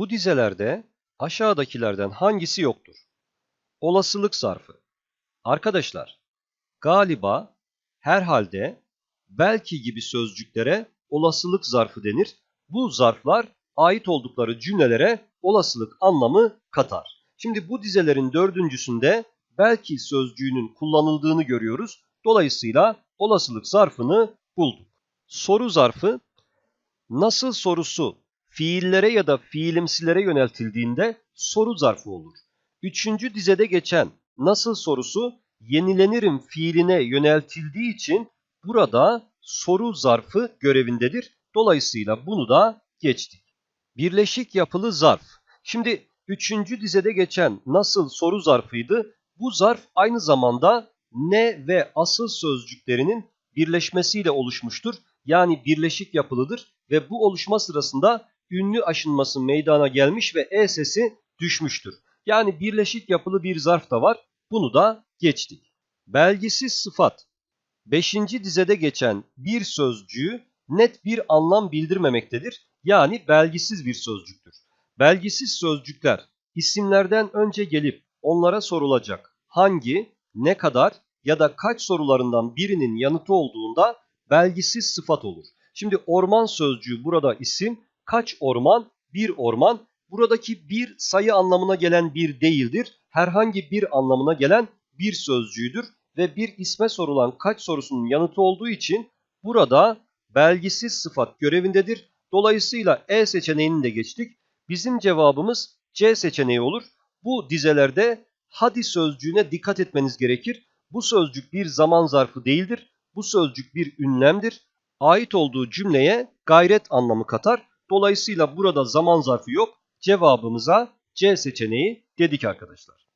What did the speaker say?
Bu dizelerde aşağıdakilerden hangisi yoktur? Olasılık zarfı. Arkadaşlar, galiba, herhalde, belki gibi sözcüklere olasılık zarfı denir. Bu zarflar ait oldukları cümlelere olasılık anlamı katar. Şimdi bu dizelerin dördüncüsünde belki sözcüğünün kullanıldığını görüyoruz. Dolayısıyla olasılık zarfını bulduk. Soru zarfı nasıl sorusu fiillere ya da fiilimsilere yöneltildiğinde soru zarfı olur. Üçüncü dizede geçen nasıl sorusu yenilenirim fiiline yöneltildiği için burada soru zarfı görevindedir. Dolayısıyla bunu da geçtik. Birleşik yapılı zarf. Şimdi üçüncü dizede geçen nasıl soru zarfıydı. Bu zarf aynı zamanda ne ve asıl sözcüklerinin birleşmesiyle oluşmuştur. Yani birleşik yapılıdır ve bu oluşma sırasında ünlü aşınması meydana gelmiş ve e sesi düşmüştür. Yani birleşik yapılı bir zarf da var. Bunu da geçtik. Belgisiz sıfat. Beşinci dizede geçen bir sözcüğü net bir anlam bildirmemektedir. Yani belgisiz bir sözcüktür. Belgisiz sözcükler isimlerden önce gelip onlara sorulacak hangi, ne kadar ya da kaç sorularından birinin yanıtı olduğunda belgisiz sıfat olur. Şimdi orman sözcüğü burada isim, kaç orman, bir orman. Buradaki bir sayı anlamına gelen bir değildir. Herhangi bir anlamına gelen bir sözcüğüdür ve bir isme sorulan kaç sorusunun yanıtı olduğu için burada belgisiz sıfat görevindedir. Dolayısıyla E seçeneğini de geçtik. Bizim cevabımız C seçeneği olur. Bu dizelerde hadi sözcüğüne dikkat etmeniz gerekir. Bu sözcük bir zaman zarfı değildir. Bu sözcük bir ünlemdir. Ait olduğu cümleye gayret anlamı katar. Dolayısıyla burada zaman zarfı yok. Cevabımıza C seçeneği dedik arkadaşlar.